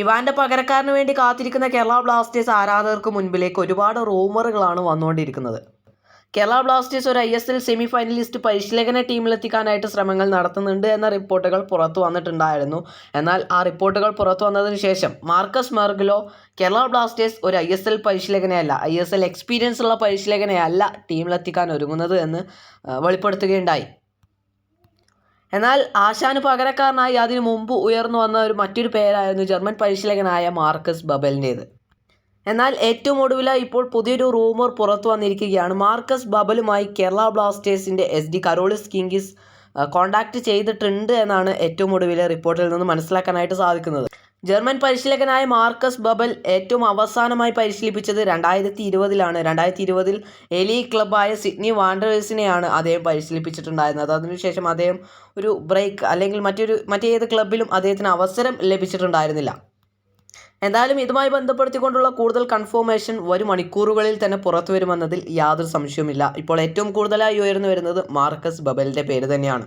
ഇവാന്റെ പകരക്കാരന് വേണ്ടി കാത്തിരിക്കുന്ന കേരള ബ്ലാസ്റ്റേഴ്സ് ആരാധകർക്ക് മുൻപിലേക്ക് ഒരുപാട് റൂമറുകളാണ് വന്നുകൊണ്ടിരിക്കുന്നത്. കേരള ബ്ലാസ്റ്റേഴ്സ് ഒരു I S L semi finalist പരിശീലകനെ ടീമിലെത്തിക്കാനായിട്ട് ശ്രമങ്ങൾ നടത്തുന്നുണ്ട് എന്ന റിപ്പോർട്ടുകൾ പുറത്തു വന്നിട്ടുണ്ടായിരുന്നു. എന്നാൽ ആ റിപ്പോർട്ടുകൾ പുറത്തു വന്നതിന് ശേഷം മാർക്കസ് മെർഗലോ കേരള ബ്ലാസ്റ്റേഴ്സ് ഒരു ഐ എസ് എൽ പരിശീലകനെയല്ല ഐ എസ് എൽ എക്സ്പീരിയൻസ് ഉള്ള പരിശീലകനെയല്ല ടീമിലെത്തിക്കാൻ ഒരുങ്ങുന്നത് എന്ന് വെളിപ്പെടുത്തുകയുണ്ടായി. എന്നാൽ ആശാന് പകരക്കാരനായി അതിനു മുമ്പ് ഉയർന്നു വന്ന ഒരു മറ്റൊരു പേരായിരുന്നു ജർമ്മൻ പരിശീലകനായ മാർക്കസ് ബബലിന്റേത്. എന്നാൽ ഏറ്റവും ഒടുവിലായി ഇപ്പോൾ പുതിയൊരു റൂമർ പുറത്തു വന്നിരിക്കുകയാണ്. മാർക്കസ് ബബലുമായി കേരള ബ്ലാസ്റ്റേഴ്സിന്റെ S D Karolis Skinkis contact ചെയ്തിട്ടുണ്ട് എന്നാണ് ഏറ്റവും ഒടുവിലെ റിപ്പോർട്ടിൽ നിന്ന് മനസ്സിലാക്കാനായിട്ട് സാധിക്കുന്നത്. ജർമ്മൻ പരിശീലകനായ മാർക്കസ് ബബൽ ഏറ്റവും അവസാനമായി പരിശീലിപ്പിച്ചത് രണ്ടായിരത്തി ഇരുപതിലാണ് രണ്ടായിരത്തി ഇരുപതിൽ എലി ക്ലബ്ബായ സിഡ്നി വാണ്ടേഴ്സിനെയാണ് അദ്ദേഹം പരിശീലിപ്പിച്ചിട്ടുണ്ടായിരുന്നത്. അതിനുശേഷം അദ്ദേഹം ഒരു ബ്രേക്ക് അല്ലെങ്കിൽ മറ്റൊരു മറ്റേത് ക്ലബിലും അദ്ദേഹത്തിന് അവസരം ലഭിച്ചിട്ടുണ്ടായിരുന്നില്ല. എന്തായാലും ഇതുമായി ബന്ധപ്പെടുത്തിക്കൊണ്ടുള്ള കൂടുതൽ കൺഫർമേഷൻ വരും മണിക്കൂറുകളിൽ തന്നെ പുറത്തു വരുമെന്നതിൽ യാതൊരു സംശയവുമില്ല. ഇപ്പോൾ ഏറ്റവും കൂടുതലായി ഉയർന്നു വരുന്നത് മാർക്കസ് ബബലിന്റെ പേര് തന്നെയാണ്.